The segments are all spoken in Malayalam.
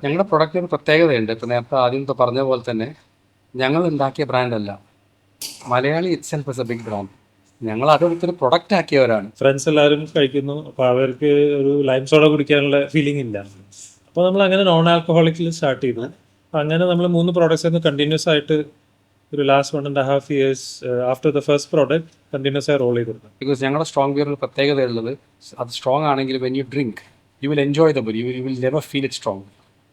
ഞങ്ങളുടെ പ്രൊഡക്റ്റിന് പ്രത്യേകതയുണ്ട്. ഇപ്പം നേരത്തെ ആദ്യം പറഞ്ഞ പോലെ തന്നെ ഞങ്ങൾ ഉണ്ടാക്കിയ ബ്രാൻഡല്ല Malayali itself is a big brand ഞങ്ങൾ അതൊരു പ്രൊഡക്റ്റ് ആക്കിയവരാണ്. ഫ്രണ്ട്സ് എല്ലാവരും കഴിക്കുന്നു. അപ്പോൾ അവർക്ക് ഒരു ലൈം സോഡ കുടിക്കാനുള്ള ഫീലിംഗ് ഇല്ല. അപ്പോൾ നമ്മൾ അങ്ങനെ നോൺ ആൽക്കഹോളിക്കിൽ സ്റ്റാർട്ട് ചെയ്തു. അങ്ങനെ നമ്മൾ മൂന്ന് പ്രോഡക്റ്റ്സ് ആയിരുന്നു കണ്ടിന്യൂസ് ആയിട്ട് ഒരു last one and half years after the first product continuous ആയി റോൾ ചെയ്തിരുന്നു ബിക്കോസ് ഞങ്ങളുടെ സ്ട്രോങ് ബിയറിന് പ്രത്യേകതയുള്ളത് അത് സ്ട്രോങ് ആണെങ്കിൽ when you drink you will enjoy the beer you will never feel it strong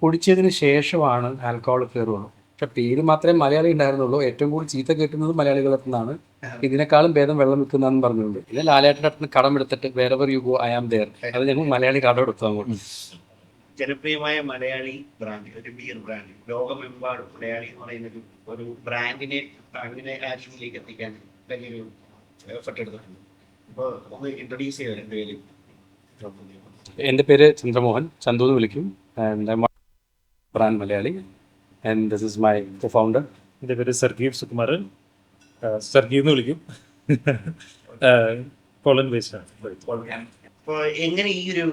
കുടിച്ചതിന് ശേഷമാണ് ആൽക്കഹോൾ കയറുള്ളൂ പക്ഷെ പേര് മാത്രമേ മലയാളി ഉണ്ടായിരുന്നുള്ളൂ. ഏറ്റവും കൂടുതൽ ചീത്ത കേട്ടുന്നത് മലയാളികളിൽ നിന്നാണ് ഇതിനേക്കാളും ഭേദം വെള്ളം വിൽക്കുന്നതെന്ന് പറഞ്ഞുകൊണ്ട് ഇത് ലാലേട്ടന്റെ അടുത്ത് കടം എടുത്തിട്ട് വേറെ you go I am there അത് ഞങ്ങൾ മലയാളി കടം എടുത്തു അങ്ങോട്ട്. ജനപ്രിയമായ മലയാളി ബ്രാൻഡ് ഒരു ബിയർ ബ്രാൻഡ് ലോകമെമ്പാടും മലയാളി എന്ന് പറയുന്ന ഒരു ഒരു ബ്രാൻഡിനെ അങ്ങനെ ആക്ഷനിലേക്ക് എത്തിക്കാൻ വലിയൊരു എഫർട്ട് എടുത്തിട്ടുണ്ട്. അപ്പോൾ ഒന്ന് ഇൻട്രൊഡ്യൂസ് ചെയ്യാം രണ്ടുപേരും എന്റെ പേര് ചന്ദ്രമോഹൻ. ചന്തു എന്ന് വിളിക്കും. And Malayali and this is my co founder എന്റെ പേര് സർഗീവ് സുകുമാർ സർഗീവ് എന്ന് വിളിക്കും. പോളൻ ബേസ്ഡ് ആണ്. അപ്പോൾ എങ്ങനെ ഈ ഒരു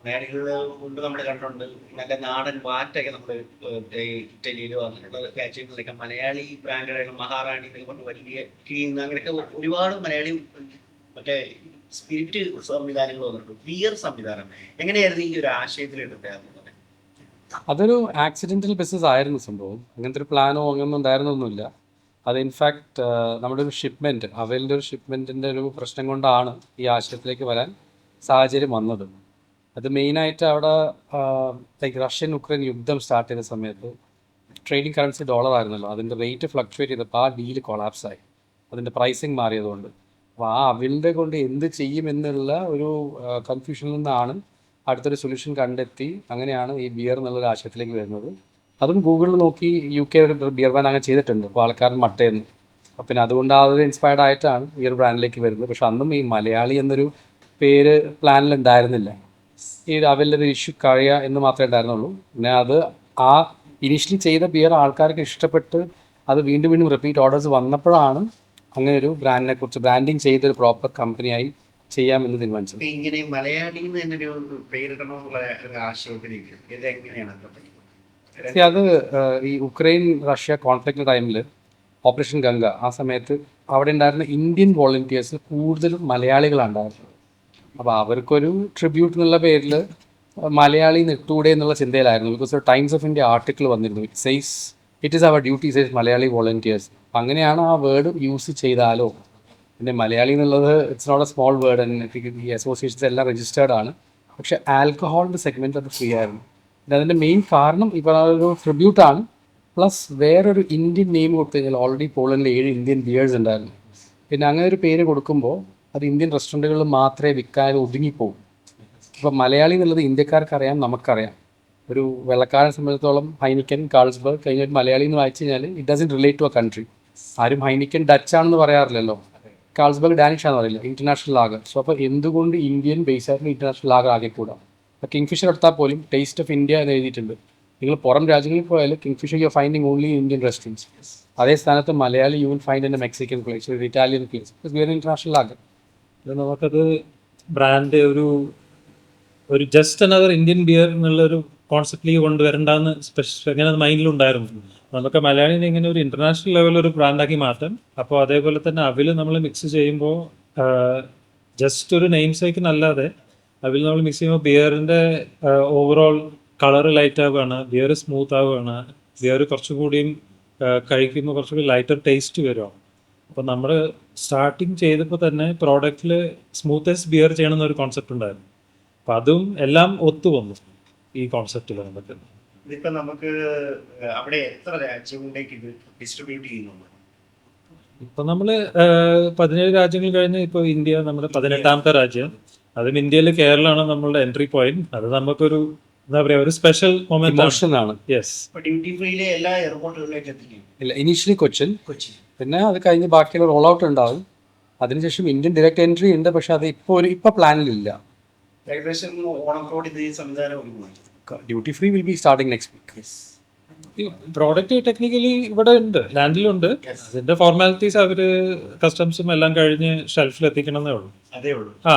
മലയാളികൾ മുമ്പ് നമ്മൾ കണ്ടുണ്ട് നല്ല നാടൻ വാറ്റൊക്കെ നമ്മൾ ഇറ്റലിയിലോ അങ്ങനെയുള്ള രാജ്യങ്ങളിലൊക്കെ മലയാളി ബ്രാൻഡുകളാണ് മഹാറാണി എന്നൊക്കെ വലിയ കീന്ന് അങ്ങനെയൊക്കെ ഒരുപാട് മലയാളി മറ്റേ സ്പിരിറ്റ് സംവിധാനങ്ങൾ വന്നിട്ടുണ്ട്. ബിയർ സംവിധാനം. എങ്ങനെയായിരുന്നു ഈ ഒരു ആശയത്തിൽ എടുത്തത്? അതൊരു ആക്സിഡന്റൽ ബിസിനസ് ആയിരുന്നു സംഭവം. അങ്ങനത്തെ ഒരു പ്ലാനോ അങ്ങനൊന്നും ഉണ്ടായിരുന്നൊന്നുമില്ല. അത് ഇൻഫാക്ട് നമ്മുടെ ഒരു ഷിപ്മെന്റ് അവലിന്റെ ഒരു ഷിപ്മെന്റിന്റെ ഒരു പ്രശ്നം കൊണ്ടാണ് ഈ ആശയത്തിലേക്ക് വരാൻ സാഹചര്യം വന്നത്. അത് മെയിനായിട്ട് അവിടെ ലൈക്ക് റഷ്യൻ ഉക്രൈൻ യുദ്ധം സ്റ്റാർട്ട് ചെയ്ത സമയത്ത് ട്രേഡിംഗ് കറൻസി ഡോളർ ആയിരുന്നല്ലോ. അതിന്റെ റേറ്റ് ഫ്ലക്ച്വേറ്റ് ചെയ്തപ്പോൾ ആ ഡീൽ കൊളാപ്സായി അതിന്റെ പ്രൈസിങ് മാറിയതുകൊണ്ട്. അപ്പോൾ ആ അവിലിന്റെ കൊണ്ട് എന്ത് ചെയ്യും എന്നുള്ള ഒരു കൺഫ്യൂഷനിൽ നിന്നാണ് അടുത്തൊരു സൊല്യൂഷൻ കണ്ടെത്തി അങ്ങനെയാണ് ഈ ബിയർ എന്നുള്ളൊരു ആശയത്തിലേക്ക് വരുന്നത്. അതും ഗൂഗിളിൽ നോക്കി യു കെ ബിയർ ബ്രാൻഡ് അങ്ങനെ ചെയ്തിട്ടുണ്ട്. അപ്പോൾ ആൾക്കാരൻ മട്ടയെന്ന്. പിന്നെ അതുകൊണ്ട് ആ ഒരു ഇൻസ്പയർഡ് ആയിട്ടാണ് ബിയർ ബ്രാൻഡിലേക്ക് വരുന്നത്. പക്ഷെ അന്നും ഈ മലയാളി എന്നൊരു പേര് പ്ലാനിൽ ഉണ്ടായിരുന്നില്ല. ഈ അവലൊരു ഇഷ്യൂ കഴിയ എന്ന് മാത്രമേ ഉണ്ടായിരുന്നുള്ളൂ. പിന്നെ അത് ആ ഇനീഷ്യലി ചെയ്ത ബിയർ ആൾക്കാർക്ക് ഇഷ്ടപ്പെട്ട് അത് വീണ്ടും വീണ്ടും റിപ്പീറ്റ് ഓർഡേഴ്സ് വന്നപ്പോഴാണ് അങ്ങനെ ഒരു ബ്രാൻഡിനെ കുറിച്ച് ബ്രാൻഡിങ് ചെയ്തൊരു പ്രോപ്പർ കമ്പനിയായി ചെയ്യാമെന്ന് തീരുമാനിച്ചത്. ഇങ്ങനെ മലയാളി എന്നൊരു തന്നെ ഒരു പേരിടണമെന്നുള്ള ഒരു ആശയത്തിലേക്ക് ഇത് എങ്ങനെയാണ് അത് ഈ ഉക്രൈൻ റഷ്യ കോൺഫ്ലിക്റ്റ് ടൈമിൽ ഓപ്പറേഷൻ ഗംഗ ആ സമയത്ത് അവിടെ ഉണ്ടായിരുന്ന ഇന്ത്യൻ വോളണ്ടിയേഴ്സ് കൂടുതലും മലയാളികളാണ് ഉണ്ടായിരുന്നത് അപ്പോൾ അവർക്കൊരു ട്രിബ്യൂട്ട് എന്നുള്ള പേരിൽ മലയാളി നിട്ടൂടെ എന്നുള്ള ചിന്തയിലായിരുന്നു. Because Times of India article വന്നിരുന്നു. It says it is our duty says Malayali volunteers അങ്ങനെയാണ് ആ വേർഡ് യൂസ് ചെയ്താലോ? പിന്നെ മലയാളി എന്നുള്ളത് it's not a small word ഈ അസോസിയേഷൻസ് എല്ലാം രജിസ്റ്റേർഡ് ആണ്. പക്ഷേ ആൽക്കഹോളിന്റെ സെഗ്മെന്റ് അത് ഫ്രീ ആയിരുന്നു. പിന്നെ അതിന്റെ മെയിൻ കാരണം ഇപ്പോൾ ഒരു ട്രിബ്യൂട്ടാണ് പ്ലസ് വേറൊരു ഇന്ത്യൻ നെയിം കൊടുത്തു കഴിഞ്ഞാൽ ഓൾറെഡി പോളണ്ടിൽ ഏഴ് ഇന്ത്യൻ ബിയേഴ്സ് ഉണ്ടായിരുന്നു. പിന്നെ അങ്ങനെ ഒരു പേര് കൊടുക്കുമ്പോൾ അത് ഇന്ത്യൻ റെസ്റ്റോറന്റുകളിൽ മാത്രമേ വിൽക്കാൻ ഒതുങ്ങിപ്പോകും ഇപ്പം മലയാളി എന്നുള്ളത് ഇന്ത്യക്കാർക്ക് അറിയാം നമുക്കറിയാം. ഒരു വെള്ളക്കാരനെ സംബന്ധിച്ചിടത്തോളം ഹൈനിക്കൻ കാൾസ്ബർഗ് കഴിഞ്ഞ മലയാളി എന്ന് വായിച്ചു കഴിഞ്ഞാൽ it doesn't relate to a country ആരും ഹൈനിക്കൻ ഡച്ച് ആണെന്ന് പറയാറില്ലല്ലോ. കാൾസ്ബർഗ് ഡാനിഷ് ആണെന്ന് പറയില്ല? ഇന്റർനാഷണൽ ലാഗർ സോ അപ്പോൾ എന്തുകൊണ്ട് ഇന്ത്യൻ ബേസ് ആയിട്ടുള്ള ഇന്റർനാഷണൽ ലാഗർ ആകെ കൂടാം? അപ്പോൾ കിങ്ഫിഷർ എടുത്താൽ പോലും ടേസ്റ്റ് ഓഫ് ഇന്ത്യ എന്ന് എഴുതിയിട്ടുണ്ട്. നിങ്ങൾ പുറം രാജ്യങ്ങളിൽ പോയാൽ Kingfisher you finding only Indian restaurants അതേ സ്ഥാനത്ത് Malayali you will find in Mexican place ഒരു ഇറ്റാലിയൻ പ്ലേസ് വേറെ ഇന്റർനാഷണൽ ലാഗർ നമുക്കത് ബ്രാൻഡ് ഒരു ഒരു ജസ്റ്റ് അനദർ ഇന്ത്യൻ ബിയർ എന്നുള്ള ഒരു കോൺസെപ്റ്റിലേക്ക് കൊണ്ടുവരണ്ടെന്ന് സ്പെഷ്യൽ അങ്ങനെ മൈൻഡിലുണ്ടായിരുന്നു നമുക്ക് മലയാളിനെ ഇങ്ങനെ ഒരു ഇന്റർനാഷണൽ ലെവൽ ഒരു ബ്രാൻഡാക്കി മാറ്റാം അപ്പോൾ അതേപോലെ തന്നെ അവിൽ നമ്മൾ മിക്സ് ചെയ്യുമ്പോൾ ജസ്റ്റ് ഒരു നെയിം സേക്ക് അല്ലാതെ അവിൽ നമ്മൾ മിക്സ് ചെയ്യുമ്പോൾ ബിയറിന്റെ ഓവറോൾ കളർ ലൈറ്റ് ആവുകയാണ് ബിയർ സ്മൂത്ത് ആവുകയാണ് ബിയർ കുറച്ചുകൂടിയും കഴിക്കുമ്പോൾ കുറച്ചുകൂടി ലൈറ്റർ ടേസ്റ്റ് വരും അപ്പോൾ നമ്മൾ സ്റ്റാർട്ടിങ് ചെയ്തപ്പോൾ തന്നെ പ്രോഡക്റ്റിൽ സ്മൂത്തസ്റ്റ് ബിയർ ചെയ്യണം എന്നൊരു കോൺസെപ്റ്റ് ഉണ്ടായിരുന്നു. അപ്പം അതും എല്ലാം ഒത്തു വന്നു ഈ കോൺസെപ്റ്റിൽ നമുക്ക്. ഇതിപ്പോ നമുക്ക് അവിടെ എത്ര രാജ്യങ്ങളിലേക്ക് ഇത് ഡിസ്ട്രിബ്യൂട്ട് ചെയ്യുന്നുണ്ട് ഇപ്പൊ നമ്മൾ പതിനേഴ് രാജ്യങ്ങൾ കഴിഞ്ഞ് ഇപ്പൊ ഇന്ത്യ നമ്മുടെ പതിനെട്ടാമത്തെ രാജ്യം. അതും ഇന്ത്യയിൽ കേരളമാണ് നമ്മളുടെ എൻട്രി പോയിന്റ് അത് നമുക്കൊരു എന്താ പറയാ ഒരു സ്പെഷ്യൽ മൊമെന്റ് ആണ്. യെസ് ഇപ്പൊ ഡ്യൂട്ടി ഫ്രീയിലെ എല്ലാ എയർപോർട്ടുകളിലേക്ക് എത്തിക്കും ഇല്ല ഇനീഷ്യലി കൊച്ചിൻ. കൊച്ചി പിന്നെ അത് കഴിഞ്ഞ് ബാക്കിയുള്ള റോൾ ഔട്ട് ഉണ്ടാവും. അതിനുശേഷം ഇന്ത്യൻ ഡയറക്റ്റ് എൻട്രി ഉണ്ട് പക്ഷെ അത് ഇപ്പോൾ ഒരു ഇപ്പോൾ പ്ലാനിലില്ല ഏകദേശം ഓണത്തോട് ഇത് ഈ സംവിധാനം duty free will be starting next week product technically ഇവിടെ ഉണ്ട് ലാൻഡിലുണ്ട് അതിന്റെ ഫോർമാലിറ്റീസ് അവർ കസ്റ്റംസും എല്ലാം കഴിഞ്ഞ് ഷെൽഫിൽ എത്തിക്കണം എന്നേ ഉള്ളൂ. ആ.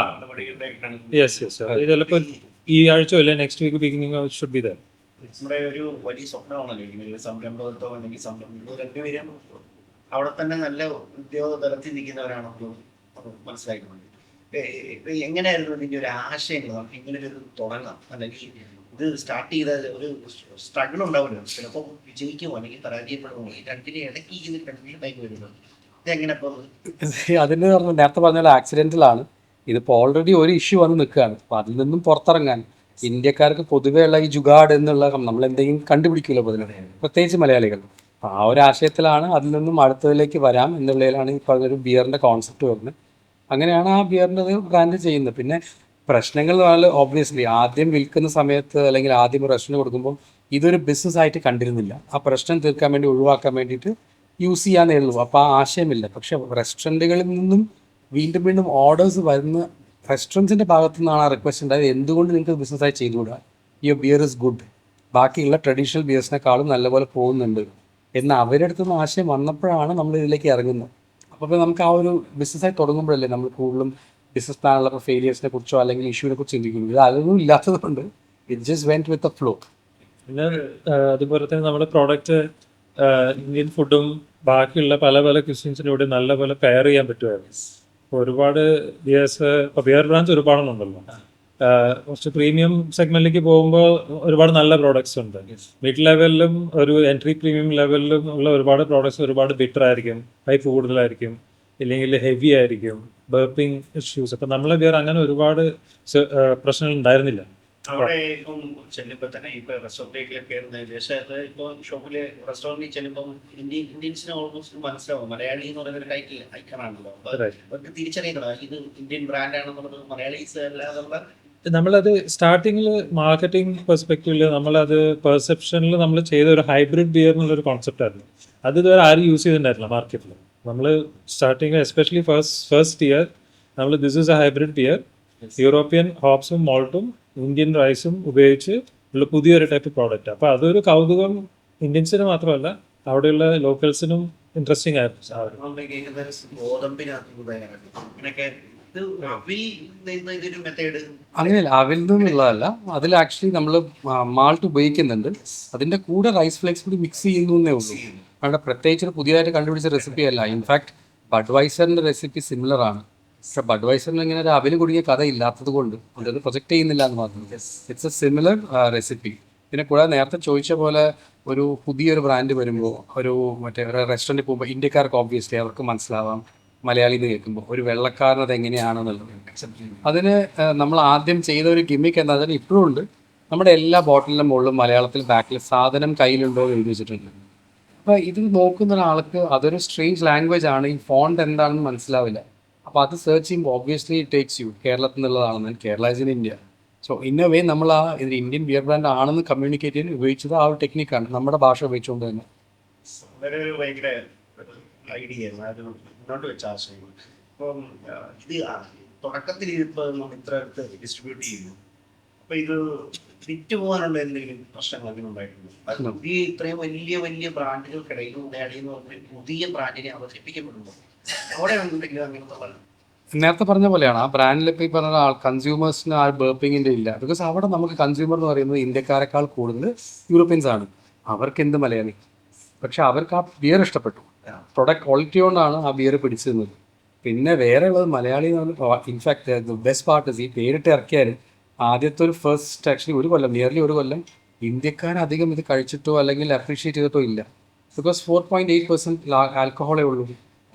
യെസ് യെസ് ചിലപ്പോൾ ഈ ആഴ്ച അല്ലെ next week beginning should be there നമ്മുടെ ഒരു വലിയ സ്വപ്നമാണല്ലോ ഇങ്ങനെ ഒരു സംരംഭകത്വം അല്ലെങ്കിൽ സംരംഭം രണ്ടുപേരും അവിടെ തന്നെ നല്ല ഉദ്യോഗ തലത്തിൽ നിൽക്കുന്നവരാണെന്ന് മനസ്സിലായിട്ടുണ്ട്. എങ്ങനെയായിരുന്നു ഇതിന്റെ ഒരു ആശയങ്ങൾ? നമുക്ക് ഇങ്ങനെ ഒരു തുടങ്ങാം. അല്ലെങ്കിൽ ഇത് സ്റ്റാർട്ട് ചെയ്ത ഒരു സ്ട്രഗിൾ ഉണ്ടാവില്ല. ചിലപ്പോൾ വിജയിക്കുമോ അല്ലെങ്കിൽ പരാജയപ്പെടുമോ ഈ രണ്ടിനെ ഇടയ്ക്ക് ഇത് ആയി വരുന്നത് അതിന് പറഞ്ഞ നേരത്തെ പറഞ്ഞ പോലെ ആക്സിഡന്റിലാണ് ഇതിപ്പോൾ ഓൾറെഡി ഒരു ഇഷ്യൂ വന്ന് നിൽക്കുകയാണ്. അപ്പൊ അതിൽ നിന്നും പുറത്തിറങ്ങാൻ ഇന്ത്യക്കാർക്ക് പൊതുവേ ഉള്ള ഈ ജുഗാഡ് എന്നുള്ള നമ്മൾ എന്തെങ്കിലും കണ്ടുപിടിക്കുമല്ലോ പ്രത്യേകിച്ച് മലയാളികൾ. ആ ഒരു ആശയത്തിലാണ് അതിൽ നിന്നും അടുത്തതിലേക്ക് വരാം എന്നുള്ളതിലാണ് ഈ പറഞ്ഞൊരു ബിയറിന്റെ കോൺസെപ്റ്റ് വരുന്നത്. അങ്ങനെയാണ് ആ ബിയറിന്റെ ബ്രാൻഡ് ചെയ്യുന്നത്. പിന്നെ പ്രശ്നങ്ങൾ എന്ന് പറഞ്ഞാൽ ഓബ്വിയസ്ലി ആദ്യം വിൽക്കുന്ന സമയത്ത് അല്ലെങ്കിൽ ആദ്യം റെസ്റ്റോറന്റ് കൊടുക്കുമ്പോൾ ഇതൊരു ബിസിനസ് ആയിട്ട് കണ്ടിരുന്നില്ല. ആ പ്രശ്നം തീർക്കാൻ വേണ്ടി ഒഴിവാക്കാൻ വേണ്ടിയിട്ട് യൂസ് ചെയ്യാന്നേ ഉള്ളൂ അപ്പോൾ ആ ആശയമില്ല. പക്ഷെ റെസ്റ്റോറന്റുകളിൽ നിന്നും വീണ്ടും വീണ്ടും ഓർഡേഴ്സ് വരുന്ന റെസ്റ്റോറൻസിന്റെ ഭാഗത്തു നിന്നാണ് ആ റിക്വസ്റ്റ് ഉണ്ടായത്. എന്തുകൊണ്ട് നിങ്ങൾക്ക് ബിസിനസ്സായി ചെയ്തുകൂടാ? യുവർ ബിയർ ഇസ് ഗുഡ് ബാക്കിയുള്ള ട്രഡീഷണൽ ബിയേഴ്സിനെക്കാളും നല്ലപോലെ പോകുന്നുണ്ട് എന്ന് അവരുടെ അടുത്ത് നിന്ന് ആശയം വന്നപ്പോഴാണ് നമ്മൾ ഇതിലേക്ക് ഇറങ്ങുന്നത്. അപ്പോൾ നമുക്ക് ആ ഒരു ബിസിനസ്സായി തുടങ്ങുമ്പോഴല്ലേ നമ്മൾ കൂടുതലും ബിസിനസ് പ്ലാനുള്ള ഫെയിലിയേഴ്സിനെ കുറിച്ചോ അല്ലെങ്കിൽ ഇഷ്യൂവിനെ കുറിച്ച് ചിന്തിക്കുന്നു ഇത് അതൊന്നും ഇല്ലാത്തത് കൊണ്ട് it just went with flow പിന്നെ അതുപോലെ തന്നെ നമ്മുടെ പ്രോഡക്റ്റ് ഇന്ത്യൻ ഫുഡും ബാക്കിയുള്ള പല പല ക്രിസ്ത്യൻസിന്റെ കൂടെ നല്ലപോലെ പെയർ ചെയ്യാൻ പറ്റുമായിരുന്നു. ഒരുപാട് ബിയേഴ്സ് ഇപ്പോൾ ബിയർ ബ്രാൻഡ്സ് ഒരുപാടെണ്ണുണ്ടല്ലോ. ആ, കുറച്ച് പ്രീമിയം സെഗ്മെന്റിലേക്ക് പോകുമ്പോൾ ഒരുപാട് നല്ല പ്രോഡക്ട്സ് ഉണ്ട്. മിഡ് ലെവലിലും ഒരു എൻട്രി പ്രീമിയം ലെവലിലും ഉള്ള ഒരുപാട് പ്രോഡക്ട്സ് ഒരുപാട് ബിറ്റർ ആയിരിക്കും ഹൈപ്പ് കൂടുതലായിരിക്കും. ഇല്ലെങ്കിൽ ഹെവി ആയിരിക്കും. ബർപ്പിംഗ് ഇഷ്യൂസ് അപ്പം നമ്മളെ ബിയർ അങ്ങനെ ഒരുപാട് പ്രശ്നങ്ങൾ ഉണ്ടായിരുന്നില്ല. അവിടെ ഇപ്പം ചെല്ലുമ്പോ തന്നെ ഇപ്പൊ റെസ്റ്റോറന്റിലേക്ക് കയറുന്നതിന് ശേഷം ഇപ്പൊ ഷോപ്പിൽ റെസ്റ്റോറന്റിൽ ചെല്ലുമ്പോൾ ഇന്ത്യൻ ഇന്ത്യൻസിന് ഓൾമോസ്റ്റ് മനസ്സിലാവും. മലയാളി എന്ന് പറയുന്ന ഒരു ടൈറ്റിൽ ഐക്കണാണല്ലോ അപ്പൊ അവർക്ക് തിരിച്ചറിയണം ഇത് ഇന്ത്യൻ ബ്രാൻഡ് ആണെന്നുള്ളത് മലയാളീസ് നമ്മളത് സ്റ്റാർട്ടിങ്ങിൽ മാർക്കറ്റിംഗ് പെർസ്പെക്റ്റീവിൽ നമ്മളത് പെർസെപ്ഷനിൽ നമ്മൾ ചെയ്ത ഒരു ഹൈബ്രിഡ് ബിയർ എന്നുള്ള ഒരു കോൺസെപ്റ്റ് ആയിരുന്നു. അത് ഇതുവരെ ആരും യൂസ് ചെയ്തിട്ടുണ്ടായിരുന്നില്ല മാർക്കറ്റിൽ നമ്മൾ starting especially first first year നമ്മൾ this is a hybrid beer European ഹോപ്സും മോൾട്ടും ഇന്ത്യൻ റൈസും ഉപയോഗിച്ച് ഉള്ള പുതിയൊരു ടൈപ്പ് പ്രോഡക്റ്റ് അപ്പോൾ അതൊരു കൗതുകം ഇന്ത്യൻസിന് മാത്രമല്ല അവിടെയുള്ള ലോക്കൽസിനും ഇൻട്രസ്റ്റിംഗ് ആയിരുന്നു അങ്ങനെയല്ല അവിൽ നിന്നുള്ളതല്ല. അതിൽ ആക്ച്വലി നമ്മൾ മാൾട്ട് ഉപയോഗിക്കുന്നുണ്ട്. അതിന്റെ കൂടെ റൈസ് ഫ്ലേക്സ് കൂടി മിക്സ് ചെയ്യുന്നു എന്നേ ഉള്ളൂ. അവിടെ പ്രത്യേകിച്ച് ഒരു പുതിയതായിട്ട് കണ്ടുപിടിച്ച റെസിപ്പി അല്ല. ഇൻഫാക്ട് ബഡ്വൈസറിന്റെ റെസിപ്പി സിമിലർ ആണ്. പക്ഷെ ബഡ്വൈസറിന് ഇങ്ങനെ ഒരു അവിൽ കുടുങ്ങിയ കഥ ഇല്ലാത്തത് കൊണ്ട് അതൊന്ന് പ്രൊജക്റ്റ് ചെയ്യുന്നില്ല എന്ന് മാത്രം. ഇറ്റ്സ് എ സിമിലർ റെസിപ്പി പിന്നെ കൂടാതെ നേരത്തെ ചോദിച്ച പോലെ ഒരു പുതിയൊരു ബ്രാൻഡ് വരുമ്പോൾ ഒരു മറ്റേ ഒരു റെസ്റ്റോറന്റിൽ പോകുമ്പോൾ ഇന്ത്യക്കാർക്ക് ഓബ്വിയസ്ലി അവർക്ക് മനസ്സിലാവാം മലയാളി എന്ന് കേൾക്കുമ്പോൾ ഒരു വെള്ളക്കാരൻ അത് എങ്ങനെയാണെന്നുള്ളത്. അതിന് നമ്മൾ ആദ്യം ചെയ്ത ഒരു ഗിമ്മിക്ക് എന്താ പറഞ്ഞാൽ ഇപ്പോഴും ഉണ്ട്. നമ്മുടെ എല്ലാ ബോട്ടിലിന്റെ മുകളിലും മലയാളത്തിൽ ബാക്കിൽ സാധനം കയ്യിലുണ്ടോ എന്ന് എഴുതി വെച്ചിട്ടുണ്ട്. അപ്പോൾ ഇത് നോക്കുന്ന ഒരാൾക്ക് അതൊരു സ്ട്രേഞ്ച് ലാംഗ്വേജ് ആണ്. ഈ ഫോണ്ട് എന്താണെന്ന് മനസ്സിലാവില്ല. അപ്പോൾ അത് സെർച്ച് ചെയ്യുമ്പോൾ ഒബ്വിയസ്ലി ടേക്സ് യു കേരളത്തിൽ നിന്നുള്ളതാണെന്ന് Kerala is in India so in a way നമ്മൾ ആ ഇത് ഇന്ത്യൻ ബിയർ ബ്രാൻഡ് ആണെന്ന് കമ്മ്യൂണിക്കേറ്റ് ചെയ്യാൻ ഉപയോഗിച്ചത് ആ ഒരു ടെക്നിക്കാണ് നമ്മുടെ ഭാഷ ഉപയോഗിച്ചുകൊണ്ട് തന്നെ. ഐഡിയ അപ്പം ഇത് തുടക്കത്തിൽ ഇപ്പൊ നമ്മൾ ഇത്ര ഡിസ്ട്രിബ്യൂട്ട് ചെയ്യുന്നു. അപ്പൊ ഇത് വിറ്റ് പോകാനുള്ള എന്തെങ്കിലും പ്രശ്നങ്ങൾ അങ്ങനെ ഉണ്ടായിട്ടുണ്ട്? ഈ ഇത്രയും വലിയ വലിയ ബ്രാൻഡുകൾക്കിടയിൽ മലയാളി എന്ന് പറഞ്ഞ പുതിയ ബ്രാൻഡിനെ അവതരിപ്പിക്കപ്പെടുമ്പോൾ അവിടെ എന്തെങ്കിലും അങ്ങനത്തെ പറഞ്ഞു നേരത്തെ പറഞ്ഞ പോലെയാണ് ആ ബ്രാൻഡിൽ ഇപ്പോൾ ഈ പറഞ്ഞ ആൾ കൺസ്യൂമേഴ്സിന് ആ ബേർപ്പിങ്ങിന്റെ ഇല്ല. ബിക്കോസ് അവിടെ നമുക്ക് കൺസ്യൂമർ എന്ന് പറയുന്നത് ഇന്ത്യക്കാരെക്കാൾ കൂടുതൽ യൂറോപ്യൻസ് ആണ്. അവർക്ക് എന്ത് മലയാളി? പക്ഷെ അവർക്ക് ആ ബിയർ ഇഷ്ടപ്പെട്ടു. പ്രൊഡക്റ്റ് ക്വാളിറ്റി കൊണ്ടാണ് ആ ബിയർ പിടിച്ചിരുന്നത്. പിന്നെ വേറെ ഉള്ളത് മലയാളി എന്ന് പറഞ്ഞാൽ ഇൻഫാക്ട് ബെസ്റ്റ് പാർട്ട് ഈ പേരിട്ട് ഇറക്കിയാൽ ആദ്യത്തെ ഒരു ഫസ്റ്റ് ആക്ച്വലി ഒരു കൊല്ലം നിയർലി ഒരു കൊല്ലം ഇന്ത്യക്കാരധികം ഇത് കഴിച്ചിട്ടോ അല്ലെങ്കിൽ അപ്രീഷിയേറ്റ് ചെയ്തിട്ടോ ഇല്ല. Because four point eight percent ആൽക്കഹോളേ ഉള്ളൂ.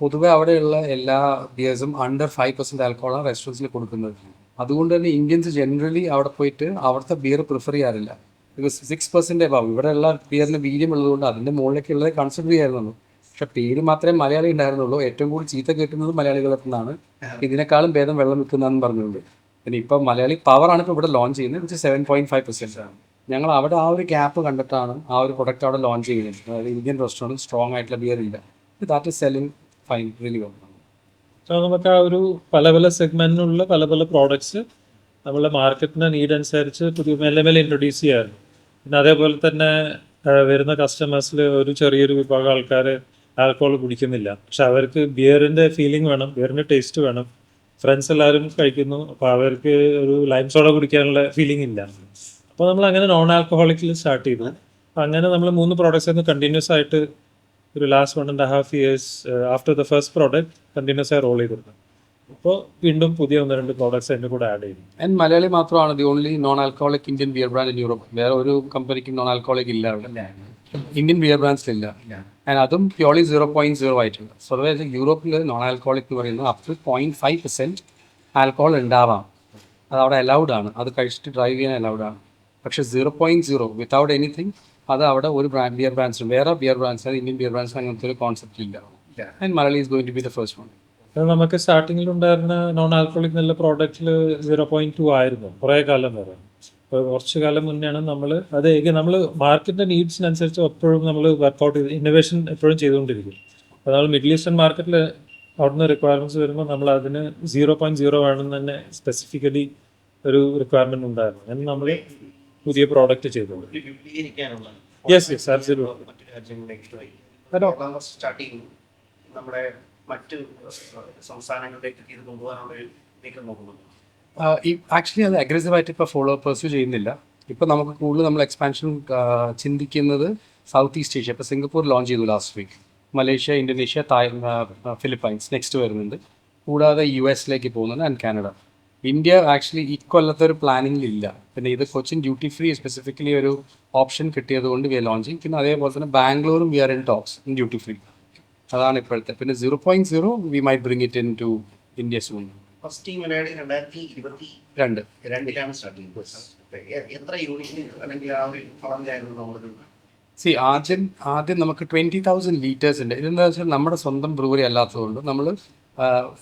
പൊതുവെ അവിടെയുള്ള എല്ലാ ബിയേഴ്സും അണ്ടർ ഫൈവ് പെർസെന്റ് ആൽക്കഹോളാണ് റെസ്റ്റോറന്റ്സിൽ കൊടുക്കുന്നത്. അതുകൊണ്ട് തന്നെ ഇന്ത്യൻസ് ജനറലി അവിടെ പോയിട്ട് അവിടുത്തെ ബിയർ പ്രിഫർ ചെയ്യാറില്ല. ബിക്കോസ് സിക്സ് പെർസെന്റ് ഇവിടെ ഇവിടെയുള്ള ബിയറിന് വീര്യം ഉള്ളതുകൊണ്ട് അതിന്റെ മുകളിലേക്കുള്ളത് കൺസിഡർ ചെയ്യാറുള്ളൂ. പക്ഷെ പേര് മാത്രമേ മലയാളി ഉണ്ടായിരുന്നുള്ളൂ. ഏറ്റവും കൂടുതൽ ചീത്ത കേൾക്കുന്നത് മലയാളികളെന്നാണ് നിന്നാണ്. ഇതിനേക്കാളും ഭേദം വെള്ളം വിൽക്കുന്നതെന്ന് പറഞ്ഞുകൊണ്ട്. പിന്നെ ഇപ്പം മലയാളി പവറാണ് ഇപ്പോൾ ഇവിടെ ലോഞ്ച് ചെയ്യുന്നത് which seven point five percent ആണ് ഞങ്ങൾ അവിടെ ആ ഒരു ഗ്യാപ്പ് കണ്ടിട്ടാണ് ആ ഒരു പ്രൊഡക്റ്റ് അവിടെ ലോഞ്ച് ചെയ്യുന്നത്. അതായത് ഇന്ത്യൻ റെസ്റ്റോറന്റ് സ്ട്രോങ് ആയിട്ടുള്ള ബിയർ ഇല്ല. That is selling fine really നമുക്ക് ആ ഒരു പല പല സെഗ്മെന്റിനുള്ള പല പല പ്രോഡക്ട്സ് നമ്മളെ മാർക്കറ്റിന്റെ നീഡ് അനുസരിച്ച് പുതിയ മെല്ലെ മെല്ലെ ഇൻട്രൊഡ്യൂസ് ചെയ്യാറുണ്ട്. പിന്നെ അതേപോലെ തന്നെ വരുന്ന കസ്റ്റമേഴ്സിൽ ഒരു ചെറിയൊരു വിഭാഗം ആൾക്കാർ ആൽക്കഹോൾ കുടിക്കുന്നില്ല. പക്ഷെ അവർക്ക് ബിയറിന്റെ ഫീലിംഗ് വേണം ബിയറിന്റെ ടേസ്റ്റ് വേണം. ഫ്രണ്ട്സ് എല്ലാവരും കഴിക്കുന്നു. അപ്പോൾ അവർക്ക് ഒരു ലൈം സോഡ കുടിക്കാനുള്ള ഫീലിംഗ് ഇല്ല. അപ്പോൾ നമ്മൾ അങ്ങനെ നോൺ ആൽക്കഹോളിക്കിൽ സ്റ്റാർട്ട് ചെയ്തു. അങ്ങനെ നമ്മൾ മൂന്ന് പ്രോഡക്റ്റ്സ് ആയിരുന്നു കണ്ടിന്യൂസ് ആയിട്ട് ഒരു last one and half years after the first product continuous ആയി റോൾ ചെയ്തിരുന്നു അപ്പോൾ വീണ്ടും പുതിയ ഒന്ന് രണ്ട് പ്രോഡക്ട്സ് എന്റെ കൂടെ ആഡ് ചെയ്തു. ആൻഡ് മലയാളി മാത്രമാണ് the only non alcoholic Indian beer brand in Europe വേറെ ഒരു കമ്പനിക്കും നോൺ ആൽക്കഹോളിക് ഇല്ല അവിടെ. ഇന്ത്യൻ ബിയർ ബ്രാൻഡ്സിലില്ല ആൻഡ് അതും പ്യോർലി സീറോ പോയിന്റ് സീറോ ആയിട്ടുണ്ട് സ്വതവേ യൂറോപ്പിൽ നോൺ ആൽക്കോളിക് എന്ന് പറയുന്നത് up to point five percent alcohol ഉണ്ടാവാം. അത് അവിടെ അലൗഡ് ആണ്. അത് കഴിച്ചിട്ട് ഡ്രൈവ് ചെയ്യാൻ അലൗഡ് ആണ്. പക്ഷേ zero point zero without anything അത് അവിടെ ഒരു ബ്രാൻഡ് ബിയർ ബ്രാൻഡ്സും വേറെ beer brands Indian beer brands അങ്ങനത്തെ ഒരു കോൺസെപ്റ്റ് ഇല്ല. And Malayali is going to be the first one നമുക്ക് സ്റ്റാർട്ടിങ്ങിൽ ഉണ്ടായിരുന്ന നോൺ ആൽക്കോളിക് നല്ല പ്രോഡക്റ്റിൽ സീറോ പോയിന്റ് ടു ആയിരുന്നു. കുറേ കാലം വരെ. ഇപ്പോൾ കുറച്ചു കാലം മുന്നെയാണ് നമ്മൾ അത് നമ്മൾ മാർക്കറ്റിന്റെ നീഡ്സിനനുസരിച്ച് എപ്പോഴും നമ്മൾ വർക്കൗട്ട് ചെയ്ത് ഇന്നോവേഷൻ എപ്പോഴും ചെയ്തുകൊണ്ടിരിക്കും. അപ്പോൾ നമ്മൾ മിഡിൽ ഈസ്റ്റേൺ മാർക്കറ്റിൽ അവിടുന്ന് റിക്വയർമെന്റ്സ് വരുമ്പോൾ നമ്മൾ അതിന് സീറോ പോയിന്റ് സീറോ വേണമെന്ന് തന്നെ സ്പെസിഫിക്കലി ഒരു റിക്വയർമെന്റ് ഉണ്ടായിരുന്നു. അങ്ങനെ നമ്മൾ പുതിയ പ്രോഡക്റ്റ് ചെയ്തു. യെസ് യെസ് സ്റ്റാർട്ടിങ് നമ്മുടെ മറ്റ് സംസ്ഥാനങ്ങളിലേക്ക് ഇത് കൊണ്ടുപോകാനുള്ള നീക്കം നോക്കുന്നുണ്ട് ഈ ആക്ച്വലി അത് അഗ്രസീവായിട്ട് ഇപ്പോൾ ഫോളോ പെർസ്യൂ ചെയ്യുന്നില്ല. ഇപ്പോൾ നമുക്ക് കൂടുതൽ നമ്മൾ എക്സ്പാൻഷൻ ചിന്തിക്കുന്നത് സൗത്ത് ഈസ്റ്റ് ഏഷ്യ ഇപ്പോൾ സിംഗപ്പൂർ ലോഞ്ച് ചെയ്തു last week Malaysia Indonesia Thai Philippines next വരുന്നുണ്ട്. കൂടാതെ യു എസിലേക്ക് പോകുന്നുണ്ട് ആൻഡ് കാനഡ ഇന്ത്യ ആക്ച്വലി ഇക്കൊല്ലത്തെ ഒരു പ്ലാനിങ്ങിലില്ല പിന്നെ ഇത് കൊച്ചിൻ ഡ്യൂട്ടി ഫ്രീ സ്പെസിഫിക്കലി ഒരു ഓപ്ഷൻ കിട്ടിയത് കൊണ്ട് വി ആർ ലോഞ്ചിങ് പിന്നെ അതേപോലെ തന്നെ ബാംഗ്ലൂരും we are in talks in duty free അതാണ് ഇപ്പോഴത്തെ. പിന്നെ zero point zero we might bring it into India soon first team Malayali രണ്ടായിരത്തി ഇരുപത്തി രണ്ട്. രണ്ടിലാണ് സ്റ്റാർട്ട് ചെയ്യുന്നത് എത്ര യൂണിറ്റ് അല്ലെങ്കിൽ ആ ഒരു നമ്മുടെ സി ആദ്യം ആദ്യം നമുക്ക് ട്വന്റി തൗസൻഡ് ലീറ്റേഴ്സ് ഉണ്ട്. ഇതെന്താ വെച്ചാൽ നമ്മുടെ സ്വന്തം ബ്രൂവറി അല്ലാത്തതുകൊണ്ട് നമ്മൾ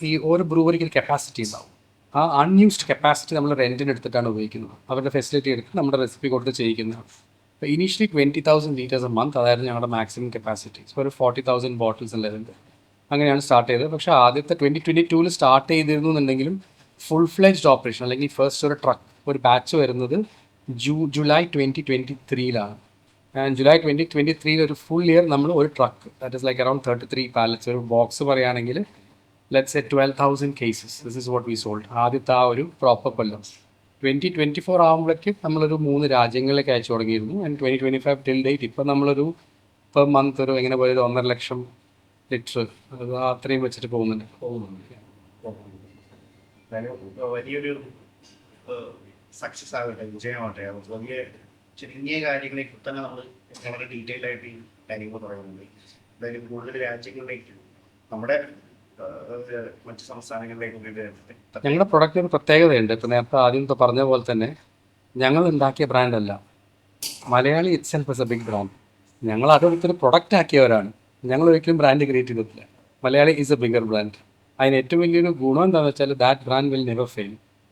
ഈ ഓരോ ബ്രൂവറിക്ക് കപ്പാസിറ്റി ഉണ്ടാവും. ആ അൺയൂസ്ഡ് കപ്പാസിറ്റി നമ്മൾ റെന്റിന് എടുത്തിട്ടാണ് ഉപയോഗിക്കുന്നത്. അവരുടെ ഫെസിലിറ്റി എടുത്ത് നമ്മുടെ റെസിപ്പി കൊടുത്ത് ചെയ്യിക്കുന്നതാണ്. അപ്പോൾ initially twenty thousand litres a month അതായിരുന്നു ഞങ്ങളുടെ മാക്സിമം കപ്പാസിറ്റി സോ ഒരു ഫോർട്ടി തൗസൻഡ് ബോട്ടിൽസ് ഉള്ളതുണ്ട്. അങ്ങനെയാണ് സ്റ്റാർട്ട് ചെയ്തത്. പക്ഷേ ആദ്യത്തെ ട്വന്റി ട്വന്റി ടൂവിൽ സ്റ്റാർട്ട് ചെയ്തിരുന്നു എന്നുണ്ടെങ്കിലും ഫുൾ ഫ്ലെജ്ഡ് ഓപ്പറേഷൻ അല്ലെങ്കിൽ ഫസ്റ്റ് ഒരു ട്രക്ക് ഒരു ബാച്ച് വരുന്നത് ജൂ ജൂലൈ ട്വന്റി ട്വന്റി ത്രീയിലാണ് ആൻഡ് ജൂലൈ ട്വന്റി ട്വന്റി ത്രീയിൽ ഒരു ഫുൾ ഇയർ നമ്മൾ ഒരു truck that is like around thirty three pallets ഒരു ബോക്സ് പറയുകയാണെങ്കിൽ let's a twelve thousand cases this is what we sold ആദ്യത്തെ ആ ഒരു പ്രോപ്പർ കൊല്ലം. ട്വന്റി ട്വന്റി ഫോർ ആകുമ്പോഴേക്കും നമ്മളൊരു മൂന്ന് രാജ്യങ്ങളിലേക്ക് അയച്ചു തുടങ്ങിയിരുന്നു. And twenty twenty five till date ഇപ്പം നമ്മളൊരു പെർ മന്ത് ഒരു എങ്ങനെ പോലെ ഒരു ഒന്നര ലക്ഷം ലിറ്റർ. അത് അത്രയും വെച്ചിട്ട് പോകുന്നുണ്ട്. വലിയൊരു സക്സസ് ആകട്ടെ വിജയമാവട്ടെ അത് വലിയ ചുരുങ്ങിയ കാര്യങ്ങളെ തന്നെ നമ്മൾ വളരെ ഡീറ്റെയിൽ ആയിട്ട് ഈ കാര്യങ്ങൾ പറയുന്നുണ്ട്. എന്തായാലും കൂടുതൽ രാജ്യങ്ങളിലേക്ക് നമ്മുടെ മറ്റ് സംസ്ഥാനങ്ങളിലേക്ക്. ഞങ്ങളുടെ പ്രൊഡക്റ്റിന് ഒരു പ്രത്യേകതയുണ്ട്. ഇപ്പം നേരത്തെ ആദ്യം പറഞ്ഞ പോലെ തന്നെ ഞങ്ങൾ ഉണ്ടാക്കിയ ബ്രാൻഡല്ല Malayali itself is a big brand ഞങ്ങൾ അതൊരുത്തൊരു പ്രൊഡക്റ്റ് ആക്കിയവരാണ്. ഞങ്ങൾ ഒരിക്കലും ബ്രാൻഡ് ക്രിയേറ്റ് ചെയ്തിട്ടില്ല. Malayali is a bigger brand അതിന് ഏറ്റവും വലിയൊരു ഗുണം എന്താണെന്ന് വെച്ചാൽ that brand will never fail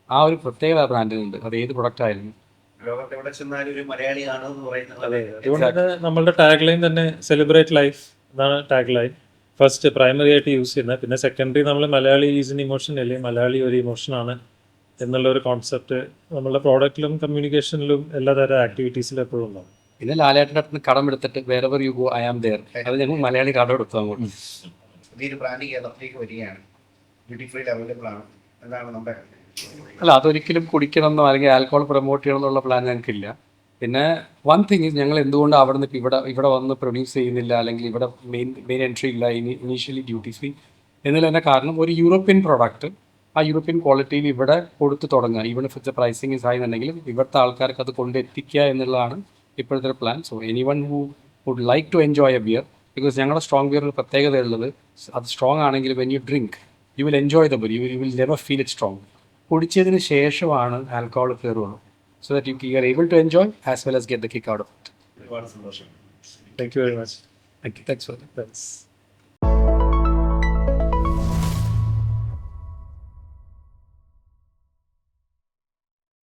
ആ ഒരു പ്രത്യേകത ബ്രാൻഡിനുണ്ട് അത് ഏത് പ്രൊഡക്റ്റ് ആയിരുന്നു ലോകത്ത് ചെന്നാലും ഒരു മലയാളിയാണ് എന്ന് പറയുന്നത്. അതുകൊണ്ട് തന്നെ നമ്മളുടെ ടാഗ് ലൈൻ തന്നെ സെലിബ്രേറ്റ് ലൈഫ് എന്നാണ് ടാഗ് ലൈൻ ഫസ്റ്റ് പ്രൈമറി ആയിട്ട് യൂസ് ചെയ്യുന്നത്. പിന്നെ സെക്കൻഡറി നമ്മൾ മലയാളി ഈസ് ഇൻ ഇമോഷൻ അല്ലെങ്കിൽ മലയാളി ഒരു ഇമോഷനാണ് എന്നുള്ള ഒരു കോൺസെപ്റ്റ് നമ്മളുടെ പ്രോഡക്റ്റിലും കമ്മ്യൂണിക്കേഷനിലും എല്ലാ തരം ആക്ടിവിറ്റീസിലും എപ്പോഴും ഉണ്ടാവും. പിന്നെ ലാലേട്ടന്റെ അടുത്ത് കടം എടുത്തിട്ട് വേറെ you go I am there അത് ഞങ്ങൾ മലയാളി കടം എടുത്തു അങ്ങോട്ട്. പുതിയൊരു ബ്രാൻഡ് കേരളത്തിലേക്ക് വരികയാണ്. ഡ്യൂട്ടി ഫ്രീ അവൈലബിൾ ആണ്. എന്താണ് നമ്മുടെ അല്ല അതൊരിക്കലും കുടിക്കണമെന്നോ അല്ലെങ്കിൽ ആൽക്കോൾ പ്രൊമോട്ട് ചെയ്യണം എന്നുള്ള പ്ലാൻ ഞങ്ങൾക്കില്ല. പിന്നെ വൺ തിങ് ഞങ്ങൾ എന്തുകൊണ്ട് അവിടെ നിന്ന് ഇവിടെ ഇവിടെ വന്ന് പ്രൊഡ്യൂസ് ചെയ്യുന്നില്ല അല്ലെങ്കിൽ ഇവിടെ മെയിൻ മെയിൻ എൻട്രി ഇല്ല ഇനി ഇനീഷ്യലി ഡ്യൂട്ടി ഫ്രീ എന്നുള്ള തന്നെ കാരണം ഒരു യൂറോപ്യൻ പ്രോഡക്റ്റ് ആ യൂറോപ്യൻ ക്വാളിറ്റിയിൽ ഇവിടെ കൊടുത്ത് തുടങ്ങുക. ഈവൺ ഇഫ് പ്രൈസിങ് ഇസ് എന്നുണ്ടെങ്കിൽ ഇവിടുത്തെ ആൾക്കാർക്ക് അത് കൊണ്ടെത്തിക്കുക എന്നുള്ളതാണ് ഇപ്പോഴത്തെ plan so anyone who would like to enjoy a beer because ഞങ്ങളുടെ സ്ട്രോങ് ബിയർ ഒരു പ്രത്യേകത ഉള്ളത് അത് സ്ട്രോങ് ആണെങ്കിൽ when you drink you will enjoy the beer you you will never feel it strong കുടിച്ചതിന് ശേഷമാണ് alcohol കയറുള്ളൂ so that you are able to enjoy as well as get the kick out of it ഒരുപാട് സന്തോഷം. Thank you very much thank you thanks for thanks